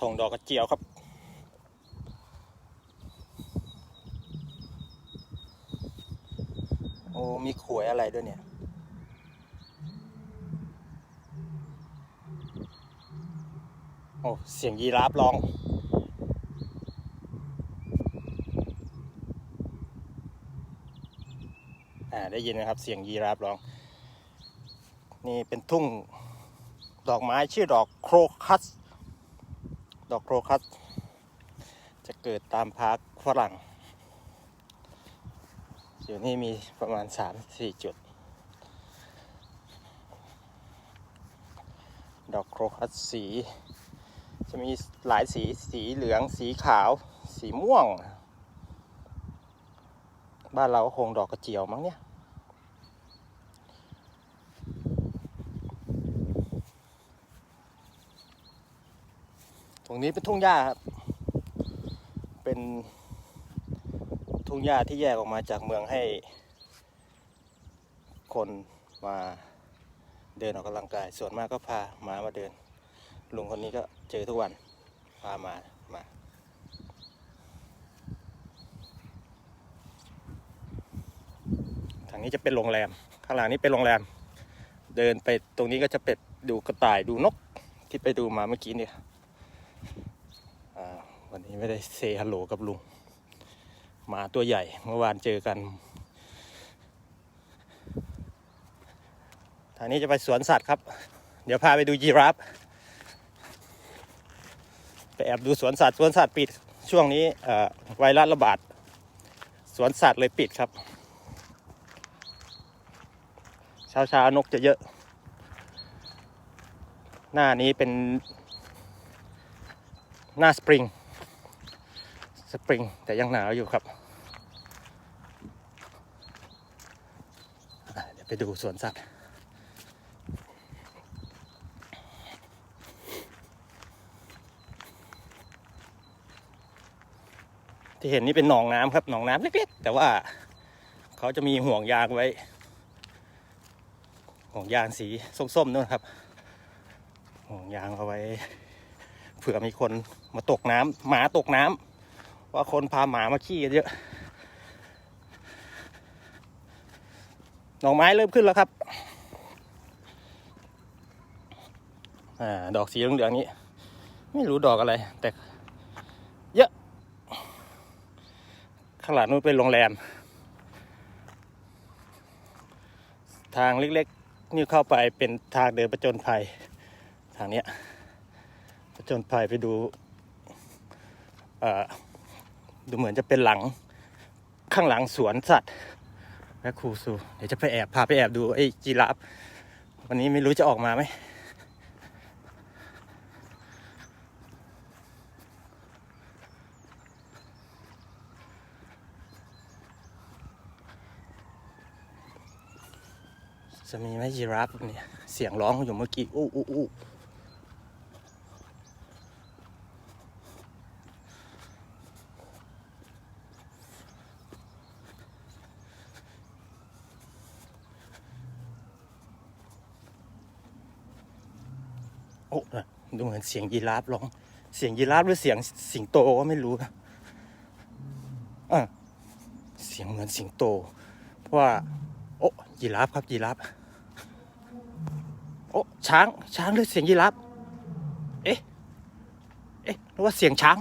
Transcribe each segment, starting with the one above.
ทงดอกกระเจียวครับ โอ้ มีขวยอะไรด้วยเนี่ยโอ้ เสียงยีราฟร้องอ่าได้ยินนะครับ เสียงยีราฟร้อง นี่เป็นทุ่ง ดอกไม้ชื่อดอกโครคัส ดอกโครคัส จะเกิดตามพาร์คฝรั่ง อยู่นี่มีประมาณสามสี่จุด ดอกโครคัสสี จะมีหลายสี สีเหลือง สีขาว สีม่วง บ้านเราก็คงดอกกระเจียวมั้งเนี่ย ตรงนี้เป็นทุ่งหญ้าครับ เป็นทุ่งหญ้าที่แยกออกมาจากเมืองให้ คนมาเดินออกกำลังกาย ส่วนมากก็พาหมามาเดิน ลุงคนนี้ก็เจอทุกวัน พามา มา ทางนี้จะเป็นโรงแรม ข้างหลังนี้เป็นโรงแรม เดินไปตรงนี้ก็จะเป็ดดูกระต่ายดูนกที่ไปดูมาเมื่อกี้เนี่ย วันนี้ไม่ได้เซฮัลโหลกับลุงหมาตัวใหญ่เมื่อวานเจอกันทางนี้จะไปสวนสัตว์ครับ เดี๋ยวพาไปดูยีราฟไปแอบดูสวนสัตว์สวนสัตว์ปิดช่วงนี้ไวรัสระบาดสวนสัตว์เลยปิดครับ เช้าเช้าๆนกจะเยอะ หน้านี้เป็นหน้าสปริง ปริง แต่ยังหนาวอยู่ครับ เดี๋ยวไปดูสวนสัตว์ที่เห็นนี่เป็นหนองน้ำครับหนองน้ำเล็กๆ แต่ว่าเขาจะมีห่วงยางไว้ ห่วงยางสีส้มๆนู่นครับ ห่วงยางเอาไว้ เผื่อมีคนมาตกน้ำหมาตกน้ำ ว่าคนพาหมามาขี้กันเยอะดอกไม้เริ่มขึ้นแล้วครับอดอกสีเหลืองๆนี้ ไม่รู้ดอกอะไร แต่เยอะข้างหลังนู้นเป็นโรงแรม ทางเล็กๆ นี่เข้าไปเป็นทางเดินประจนภัย ทางเนี้ยผจญภัยไปดู เอ่อ ดูเหมือนจะเป็นหลังข้างหลังสวนสัตว์แม่ครูซู เดี๋ยวจะไปแอบพาไปแอบดูไอ้จีราฟวันนี้ไม่รู้จะออกมาไหมจะมีไหมจีราฟเนี่ยเสียงร้องอยู่เมื่อกี้อู้อู้อู้ อ้ะดูเหมือนเสียงยีราฟร้อง เสียงยีราฟหรือเสียงสิงโตก็ไม่รู้นะอะเสียงเหมือนสิงโต เพราะว่า โอ้ยีราฟครับยีราฟโอ้ช้างช้างหรือเสียงยีราฟเอ๊ะเอ๊ะหรือว่าเสียงช้าง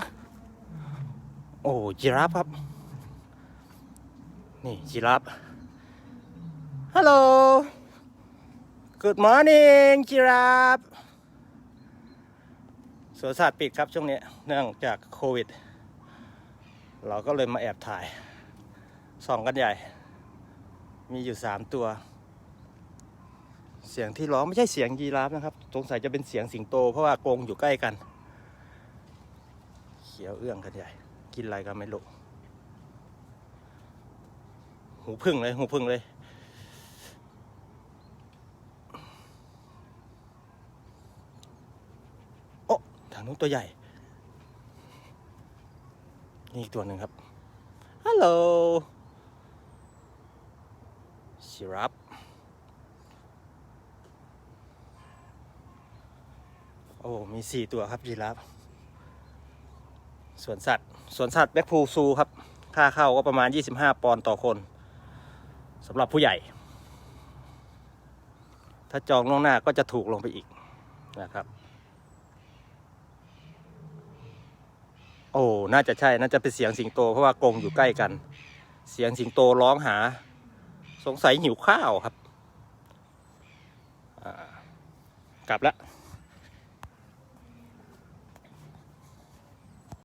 โอ้ยีราฟครับ นี่ยีราฟฮัลโหล Good morning ยีราฟ วนสัตว์ปิดครับช่วงนี้เนื่องจากโควิด เราก็เลยมาแอบถ่ายส่องกันใหญ่ มีอยู่สามตัว เสียงที่ร้องไม่ใช่เสียงยีราฟนะครับ สงสัยจะเป็นเสียงสิงโต เพราะว่ากรงอยู่ใกล้กัน เขียวเอื้องกันใหญ่ กินอะไรก็ไม่รู้หูพึ่งเลยหูพึ่งเลย โานู้นตัวใหญ่ นี่อีกตัวหนึ่งครับ ฮัลโหลชิรับโอ้ มีสี่ตัวครับยีราฟสวนสัตว์สวนสัตว์แบ็คพูซูครับ ค่าเข้าก็ประมาณ 25 ปอนด์ต่อคนสำหรับผู้ใหญ่ ถ้าจองล่วงหน้าก็จะถูกลงไปอีกนะครับ โอ้น่าจะใช่น่าจะเป็นเสียงสิงโตเพราะว่ากรงอยู่ใกล้กัน เสียงสิงโตร้องหา สงสัยหิวข้าวครับกลับแล้ว